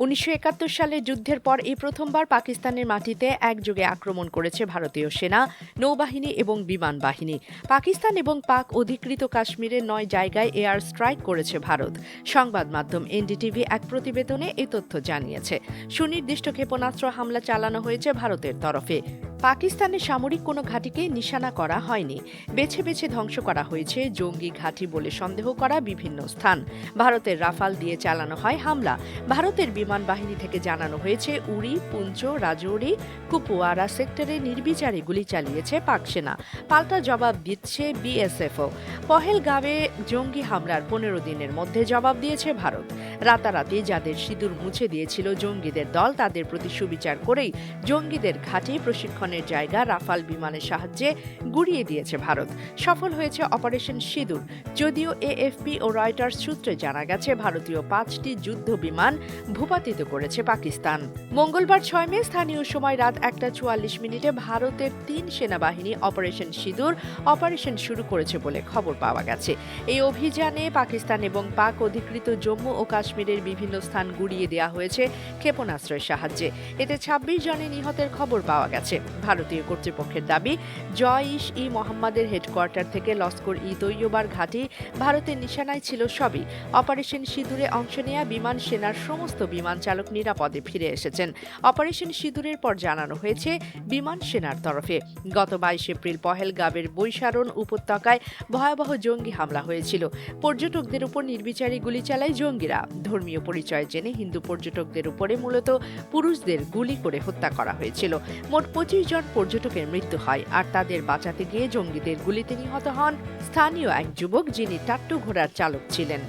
উনিশশো একাত্তর সালে যুদ্ধের পর এই প্রথমবার পাকিস্তানের মাটিতে একযোগে আক্রমণ করেছে ভারতীয় সেনা, নৌবাহিনী এবং বিমান বাহিনী। পাকিস্তান এবং পাক অধিকৃত কাশ্মীরের নয় জায়গায় এয়ার স্ট্রাইক করেছে ভারত। সংবাদ মাধ্যম এনডিটিভি এক প্রতিবেদনে এ তথ্য জানিয়েছে। সুনির্দিষ্ট ক্ষেপণাস্ত্র হামলা চালানো হয়েছে ভারতের তরফে। পাকিস্তানের সামরিক কোনো ঘাঁটিকে নিশানা করা হয়নি। বেছে বেছে ধ্বংস করা হয়েছে, জঙ্গি ঘাঁটি বলে সন্দেহ করা বিভিন্ন স্থান। ভারতের রাফাল দিয়ে চালানো হয় হামলা। ভারতের বিমান বাহিনী থেকে জানানো হয়েছে, উড়ি, পুঞ্চ রাজৌরি কুপুয়ারা সেক্টরে নির্বিচারে গুলি চালিয়েছে পাক সেনা। পাল্টা জবাব দিচ্ছে বিএসএফও। পহেলগাঁওয়ে জঙ্গি হামলার পনেরো দিনের মধ্যে জবাব দিয়েছে ভারত। রাতারাতি যাদের সিঁদুর মুছে দিয়েছিল জঙ্গিদের দল, তাদের প্রতি সুবিচার করেই জঙ্গিদের ঘাঁটি প্রশিক্ষণের জায়গা রাফাল বিমানের সাহায্যে গুড়িয়ে দিয়েছে ভারত। সফল হয়েছে অপারেশন সিঁদুর। যদিও এএফপি ও রয়টার্স সূত্রে জানা গেছে, ভারতীয় পাঁচটি যুদ্ধ বিমান ভূপাতিত করেছে পাকিস্তান। মঙ্গলবার ছয় মে স্থানীয় সময় রাত একটা চুয়াল্লিশ মিনিটে ভারতের তিন সেনাবাহিনী অপারেশন সিঁদুর অপারেশন শুরু করেছে বলে খবর পাওয়া গেছে। এই অভিযানে পাকিস্তান এবং পাক অধিকৃত জম্মু ও কাশ্মীরের বিভিন্ন স্থান গুড়িয়ে দেওয়া হয়েছে ক্ষেপণাস্ত্রের সাহায্যে। এতে ২৬ জনের নিহতের খবর পাওয়া গেছে। ভারতীয় কর্তৃপক্ষের দাবি, জয়ইশ ই মোহাম্মদের হেডকোয়ার্টার থেকে লস্কর ই তৈয়বার ঘাঁটি ভারতের নিশানায় ছিল সবই। অপারেশন সিঁদুরে অংশ নেয়া বিমান সেনার সমস্ত বিমান চালক নিরাপদে ফিরে এসেছেন। অপারেশন সিঁদুরের পর জানানো হয়েছে, বিমান সেনার তরফে। গত বাইশ এপ্রিল পহেলগাঁবের বৈশারণ উপত্যকায় ভয়াবহ জঙ্গি হামলা হয়েছিল। পর্যটকদের উপর নির্বিচারে গুলি চালায় জঙ্গিরা। ধর্মীয় পরিচয় জেনে হিন্দু পর্যটকদের উপরে মূলত পুরুষদের গুলি করে হত্যা করা হয়েছিল। মোট পঁচিশ জন পর্যটকের মৃত্যু হয় আর তাদের বাঁচাতে গিয়ে জঙ্গিদের গুলিতে নিহত হন স্থানীয় এক যুবক যিনি টাট্টু ঘোড়ার চালক ছিলেন।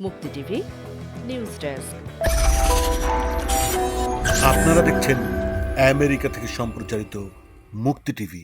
মুক্তি টিভি, নিউজ ডেস্ক। আপনারা দেখছেন আমেরিকা থেকে সম্প্রচারিত মুক্তি টিভি।